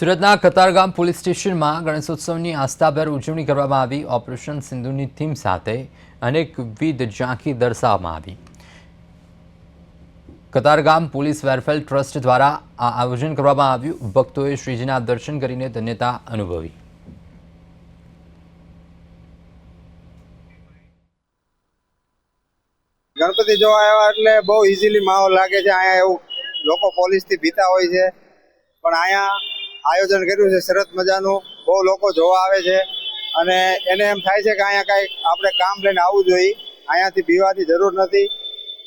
સુરતના કતારગામ પોલીસ સ્ટેશનમાં ગણેશોત્સવની આસ્થાભેર ઉજવણી કરવામાં આવી. ઓપરેશન સિંધુની થીમ સાથે અનેકવિધ ઝાંખી દર્શાવવામાં આવી. કતારગામ પોલીસ વેરફેર ટ્રસ્ટ દ્વારા આ આયોજન કરવામાં આવ્યું. ભક્તોએ શ્રીજીના દર્શન કરીને ધન્યતા અનુભવી. ગણપતિ જોવા આવ્યા એટલે બહુ ઇઝીલી માહોલ લાગે છે. અહીંયા એવું લોકો પોલીસથી ભીતા હોય છે. પણ અહીંયા આયોજન કર્યું છે. સરસ મજાનું. બહુ લોકો જોવા આવે છે. અને એને એમ થાય છે કે અહીંયા કાંઈ આપણે કામ લઈને આવવું જોઈએ. અહીંયાથી પીવાની જરૂર નથી.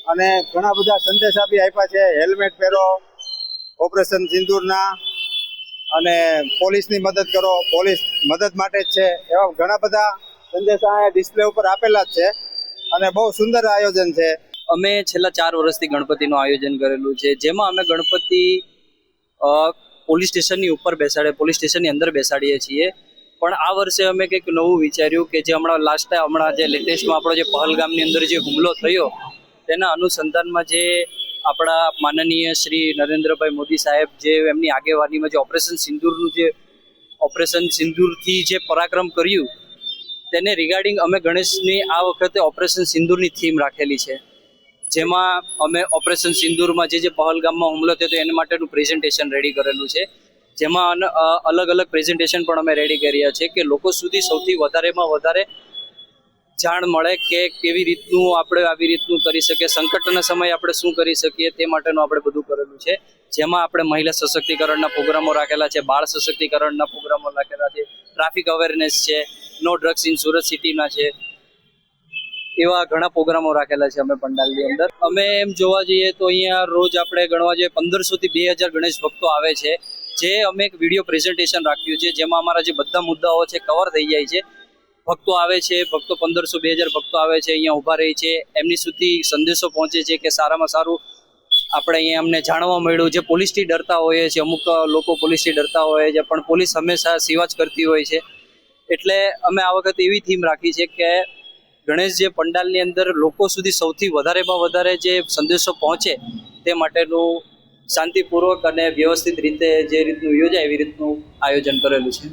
અને ઘણા બધા સંદેશા બી આપ્યા છે. હેલ્મેટ પહેરો, ઓપરેશન સિંદૂરના, અને પોલીસની મદદ કરો. પોલીસ મદદ માટે જ છે. એવા ઘણા બધા સંદેશા અહીંયા ડિસ્પ્લે ઉપર આપેલા જ છે. અને બહુ સુંદર આયોજન છે. અમે છેલ્લા ચાર વર્ષથી ગણપતિનું આયોજન કરેલું છે. જેમાં અમે ગણપતિ પોલીસ સ્ટેશનની ઉપર બેસાડે, પોલીસ સ્ટેશનની અંદર બેસાડીએ છીએ. પણ આ વર્ષે અમે કંઈક નવું વિચાર્યું કે જે હમણાં લાસ્ટ ટાઈમ હમણાં જે લેટેસ્ટમાં આપણો જે પહલગામની અંદર જે હુમલો થયો, તેના અનુસંધાનમાં જે આપણા માનનીય શ્રી નરેન્દ્રભાઈ મોદી સાહેબ જે એમની આગેવાનીમાં જે ઓપરેશન સિંદૂરનું જે ઓપરેશન સિંદૂરથી જે પરાક્રમ કર્યું, તેને રિગાર્ડિંગ અમે ગણેશની આ વખતે ઓપરેશન સિંદૂરની થીમ રાખેલી છે. જેમાં અમે ઓપરેશન સિંદૂરમાં જે જે પહલગામમાં હુમલો થયો હતો, એના માટેનું પ્રેઝન્ટેશન રેડી કરેલું છે. જેમાં અલગ અલગ પ્રેઝન્ટેશન પણ અમે રેડી કર્યા છે કે લોકો સુધી સૌથી વધારેમાં વધારે જાણ મળે કે કેવી રીતનું આપણે આવી રીતનું કરી શકીએ, સંકટના સમયે આપણે શું કરી શકીએ તે માટેનું આપણે બધું કરેલું છે. જેમાં આપણે મહિલા સશક્તિકરણના પ્રોગ્રામો રાખેલા છે, બાળ સશક્તિકરણના પ્રોગ્રામો રાખેલા છે ટ્રાફિક અવેરનેસ છે નો ડ્રગ્સ ઇન સુરત સિટીના છે એવા ઘણા પ્રોગ્રામો રાખેલા છે અમે પંડાલની અંદર. અમે એમ જોવા જઈએ તો અહીંયા રોજ આપણે ગણવા જઈએ પંદરસો થી બે હજાર ગણેશ ભક્તો આવે છે. જે અમે એક વીડિયો પ્રેઝન્ટેશન રાખ્યું છે, જેમાં અમારા જે બધા મુદ્દાઓ છે કવર થઈ જાય છે. ભક્તો આવે છે, ભક્તો પંદરસો બે હજાર ભક્તો આવે છે, અહીંયા ઊભા રહે છે. એમની સુધી સંદેશો પહોંચે છે કે સારામાં સારું આપણે અહીંયા અમને જાણવા મળ્યું. જે પોલીસથી ડરતા હોઈએ છે અમુક લોકો પોલીસથી ડરતા હોય છે, પણ પોલીસ હંમેશા સેવા જ કરતી હોય છે. એટલે અમે આ વખતે એવી થીમ રાખી છે કે ગણેશ જે પંડાલની અંદર લોકો સુધી સૌથી વધારેમાં વધારે જે સંદેશો પહોંચે તે માટેનું શાંતિપૂર્વક અને વ્યવસ્થિત રીતે જે રીતનું યોજાય એવી રીતનું આયોજન કરેલું છે.